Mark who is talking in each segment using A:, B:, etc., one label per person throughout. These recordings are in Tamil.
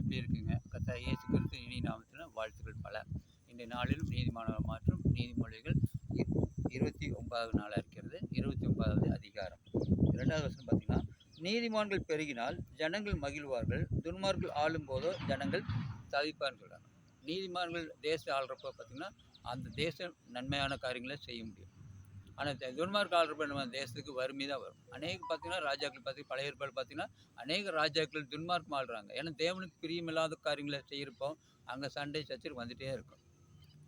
A: எப்படி இருக்குங்க? கத்தா இயேசு கிறிஸ்து இனி நாமத்தில் வாழ்த்துக்கள் பல. இன்றைய நாளிலும் நீதிமானவர் மாற்றும் நீதிமொழிகள் இருபத்தி ஒன்பதாவது நாளாக இருக்கிறது. இருபத்தி ஒன்பதாவது அதிகாரம். இரண்டாவது வருஷம் பார்த்தீங்கன்னா நீதிமான்கள் பெருகினால் ஜனங்கள் மகிழ்வார்கள் துன்மார்கள் ஆளும் போதோ ஜனங்கள் தவிப்பான்னு சொல்கிறாங்க நீதிமான்கள் தேசம் ஆள்றப்போ பார்த்தீங்கன்னா அந்த தேசம் நன்மையான காரியங்களை செய்ய முடியும். ஆனால் துன்மார்க்க ஆள்றப்ப நம்ம தேசத்துக்கு வறுமை தான் வரும். அநேக பார்த்தீங்கன்னா ராஜாக்கள் பார்த்து பழைய ஏற்பாடு பார்த்தீங்கன்னா அநேக ராஜாக்கள் துன்மார்க்கம் ஆளுறாங்க ஏன்னா தேவனுக்கு பிரியமில்லாத காரியங்களை செய்யிருப்போம் அங்கே சண்டை சச்சரவு வந்துகிட்டே இருக்கும்.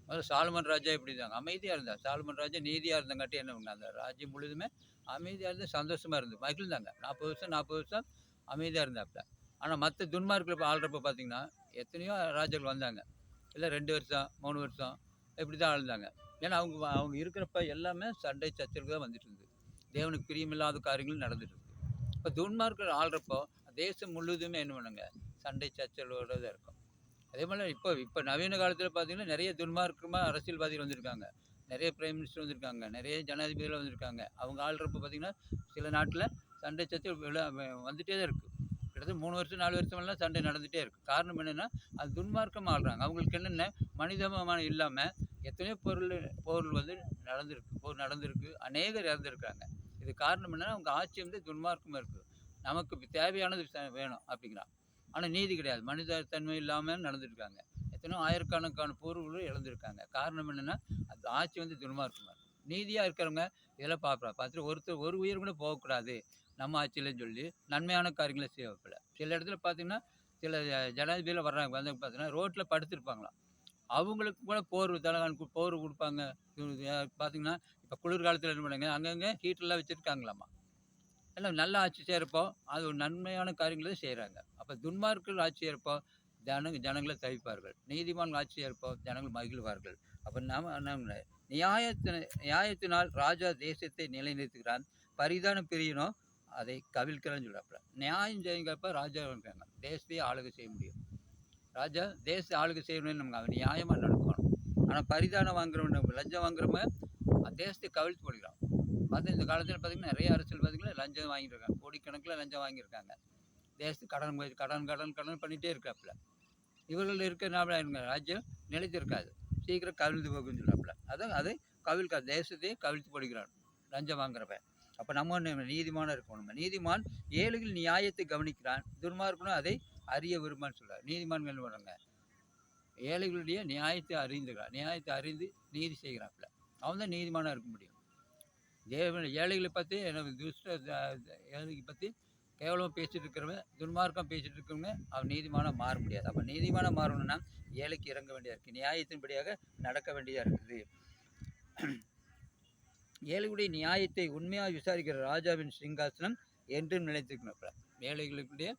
A: முதல்ல சாலமன் ராஜா இப்படி தாங்க அமைதியாக இருந்தார் சாலமன் ராஜா நீதியாக இருந்தங்காட்டி என்ன பண்ணாங்க? அந்த ராஜ்யம் முழுதுமே அமைதியாக இருந்து சந்தோஷமாக இருந்து மகிழ்ந்தாங்க. நாற்பது வருஷம் நாற்பது வருஷம் அமைதியாக இருந்தாப்ல. ஆனால் மற்ற துன்மார்க்கில் இப்போ ஆள்றப்ப பார்த்தீங்கன்னா எத்தனையோ ராஜாக்கள் வந்தாங்க. இல்லை ரெண்டு வருஷம் மூணு வருஷம் இப்படி தான் ஆழ்ந்தாங்க ஏன்னா அவங்க அவங்க இருக்கிறப்ப எல்லாமே சண்டை சச்சரவு தான் வந்துட்டு இருந்தது. தேவனுக்கு பிரியமில்லாத காரியங்கள் நடந்துட்டு இருக்கு இப்போ துன்மார்க்கள் ஆள்றப்போ தேசம் முழுவதுமே என்ன பண்ணுங்க? சண்டை சச்சரவோட தான் இருக்கும். அதே மாதிரி இப்போ இப்போ நவீன காலத்தில் பார்த்தீங்கன்னா நிறைய துன்மார்க்கமாக அரசியல்வாதிகள் வந்திருக்காங்க. நிறைய பிரைம் மினிஸ்டர் வந்திருக்காங்க. நிறைய ஜனாதிபதிகள் வந்திருக்காங்க. அவங்க ஆள்றப்ப பார்த்தீங்கன்னா சில நாட்டில் சண்டை சச்சரவு வந்துட்டே தான் இருக்குது கிட்டத்தட்ட மூணு வருஷம் நாலு வருஷமெல்லாம் சண்டை நடந்துகிட்டே இருக்குது காரணம் என்னென்னா அது துன்மார்க்கமாக ஆள்றாங்க. அவங்களுக்கு என்னென்ன? மனிதமானம் இல்லாமல் எத்தனையோ பொருள் போர்கள் வந்து நடந்திருக்கு போர் நடந்திருக்கு. அநேகர் இறந்துருக்காங்க. இது காரணம் என்னன்னா அவங்க ஆட்சி வந்து துன்மார்க்கமாக இருக்குது நமக்கு தேவையானது வேணும் அப்படிங்கிறான். ஆனால் நீதி கிடையாது. மனித தன்மை இல்லாமல் நடந்துருக்காங்க. எத்தனையோ ஆயிரக்கணக்கான பொருள்களும் இழந்திருக்காங்க. காரணம் என்னென்னா அந்த ஆட்சி வந்து துன்மார்க்கமாக இருக்கும் நீதியாக இருக்கிறவங்க இதெல்லாம் பார்க்கலாம் பார்த்துட்டு ஒருத்தர் ஒரு உயிர் கூட போகக்கூடாது. நம்ம ஆட்சியிலன்னு சொல்லி நன்மையான காரியங்களை செய்யப்படல சில இடத்துல பார்த்தீங்கன்னா சில ஜனாதிபதியில் வர்றாங்க. வந்து பார்த்தீங்கன்னா ரோட்டில் படுத்திருப்பாங்களாம். அவங்களுக்கு கூட போர் தலகான் போர் கொடுப்பாங்க. பார்த்தீங்கன்னா இப்போ குளிர்காலத்தில் என்ன பண்ணுங்க அங்கங்கே ஹீட்டர்லாம் வச்சுருக்காங்களாம்மா எல்லாம் நல்ல ஆட்சி செய்கிறப்போ அது ஒரு நன்மையான காரியங்களை செய்கிறாங்க அப்போ துன்மார்க்கள் ஆட்சி செய்கிறப்போ ஜனங்க ஜனங்களை தவிப்பார்கள். நீதிமான் ஆட்சி செய்கிறப்போ ஜனங்கள் மகிழ்வார்கள். அப்போ நாம் என்ன நியாயத்தின நியாயத்தினால் ராஜா தேசத்தை நிலைநிறுத்துகிறான் பரிதானம் பிரியனும் அதை கவிழ்க்கிறான்னு சொல்கிறாப்புல நியாயம் செய்யுங்கிறப்ப ராஜா இருக்காங்க. தேசத்தையே ஆளுகை செய்ய முடியும். ராஜா தேச ஆளுகை செய்யணும்னு நமக்கு அவன் நியாயமாக நடக்கணும். ஆனால் பரிதானம் வாங்குறவன் லஞ்சம் வாங்குறவன் அந்த தேசத்தை கவிழ்த்து போடுகிறான். பார்த்து இந்த காலத்தில் பார்த்தீங்கன்னா நிறைய அரசியல் பார்த்தீங்கன்னா லஞ்சம் வாங்கியிருக்காங்க. கோடிக்கணக்கில் லஞ்சம் வாங்கியிருக்காங்க. தேசத்துக்கு கடன் போய் கடன் கடன் கடன் பண்ணிகிட்டே இருக்காப்புல. இவர்கள் இருக்கிறனால எங்க ராஜ்யம் நிலைத்திருக்காது. சீக்கிரம் கவிழ்ந்து போகுன்னு சொல்கிறாப்புல அதான் அதை கவிழ்க்கா தேசத்தையே கவிழ்த்து போடுகிறான் லஞ்சம் வாங்குறவன். அப்போ நம்ம என்ன நீதிமானம் இருக்கணும். நீதிமான் ஏழுகள் நியாயத்தை கவனிக்கிறான். துர்மார்க்கனும் அதை அறிய விரும்பான்னு சொல்கிறார் நீதிமான் என்ன பண்ணுறாங்க ஏழைகளுடைய நியாயத்தை அறிந்துக்கிறான் நியாயத்தை அறிந்து நீதி செய்கிறாப்புல. அவன் தான் நீதிமானாக இருக்க முடியும். தேவன் ஏழைகளை பற்றி எனக்கு துஷ்ட ஏழைகளை பற்றி கேவலமாக பேசிகிட்டு இருக்கிறவன் துன்மார்க்கம் பேசிகிட்டு இருக்கிறவங்க அவன் நீதிமானாக மாற முடியாது. அப்போ நீதிமானாக மாறணும்னா ஏழைக்கு இறங்க வேண்டியதாக இருக்குது நியாயத்தின்படியாக நடக்க வேண்டியதாக இருக்குது. ஏழைகளுடைய நியாயத்தை உண்மையாக விசாரிக்கிற ராஜாவின் சிங்காசனம் என்றும் நிலைத்திருக்கணும் ஏழைகளுடைய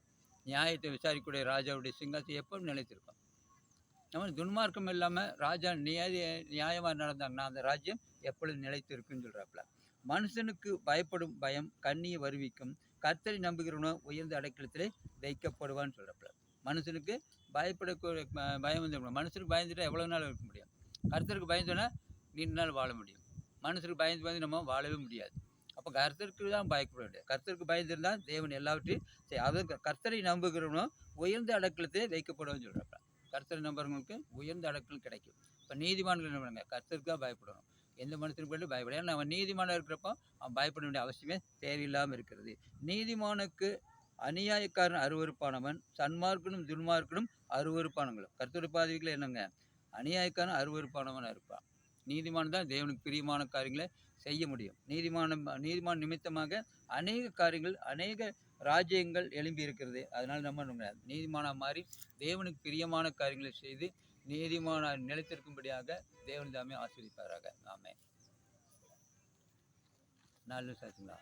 A: நியாயத்தை விசாரிக்கக்கூடிய ராஜாவுடைய சிங்காசம் எப்பவும் நிலைத்திருக்கும். நம்ம துன்மார்க்கம் இல்லாமல் ராஜா நியாய நியாயமாக நடந்தாங்கன்னா அந்த ராஜ்யம் எப்பொழுது நிலைத்திருக்குன்னு சொல்கிறாப்புல மனுஷனுக்கு பயப்படும் பயம் கண்ணியை வருவிக்கும் கர்த்தரை நம்புகிறவனோ உயர்ந்த அடைக்கலத்திலே வைக்கப்படுவான்னு சொல்கிறாப்புல மனுஷனுக்கு பயப்படக்கூடிய பயம் வந்து மனுஷனுக்கு பயந்துட்டால் எவ்வளோ நாள் இருக்க முடியும்? கர்த்தருக்கு பயந்தோன்னா நீண்ட நாள் வாழ முடியும். மனுஷனுக்கு பயந்து பயந்து நம்ம வாழவே முடியாது. அப்போ கர்த்தருக்கு தான் பயப்பட வேண்டிய கர்த்தருக்கு பயந்திருந்தால் தேவன் எல்லாவற்றையும் செய் அது கர்த்தரை நம்புகிறவனும் உயர்ந்த அடக்கலத்தை வைக்கப்படுவான்னு சொல்கிறாப்புல கர்த்தரை நம்புறவங்களுக்கு உயர்ந்த அடக்கல் கிடைக்கும். இப்போ நீதிமான்கள் என்ன பண்ணுங்க கர்த்தருக்கு தான் பயப்படணும். எந்த மனுஷனுக்கு மட்டும் பயப்பட ஏன்னா அவன் நீதிமானாக இருக்கிறப்போ அவன் பயப்பட வேண்டிய அவசியமே தேவையில்லாமல் இருக்கிறது. நீதிமானுக்கு அநியாயக்காரன் அருவருப்பானவன் சன்மார்க்கனும் துன்மார்க்கனும் அருவருப்பானவங்களும். கர்த்தரு பாதவிகளை என்னங்க? அநியாயக்காரன் அருவருப்பானவனாக இருப்பான். நீதிமான் தான் தேவனுக்கு பிரியமான காரியங்களை செய்ய முடியும். நீதிமான நீதிமான் நிமித்தமாக அநேக காரியங்கள் அநேக ராஜ்யங்கள் எழும்பி இருக்கிறது. அதனால் நம்ம என்ன மாதிரி நீதிமானா மாறி தேவனுக்கு பிரியமான காரியங்களை செய்து நீதிமான நிலைத்திருக்கும்படியாக தேவன் தாமே ஆசீர்வதிப்பாராக. ஆமே நல்ல சாச்சுங்களா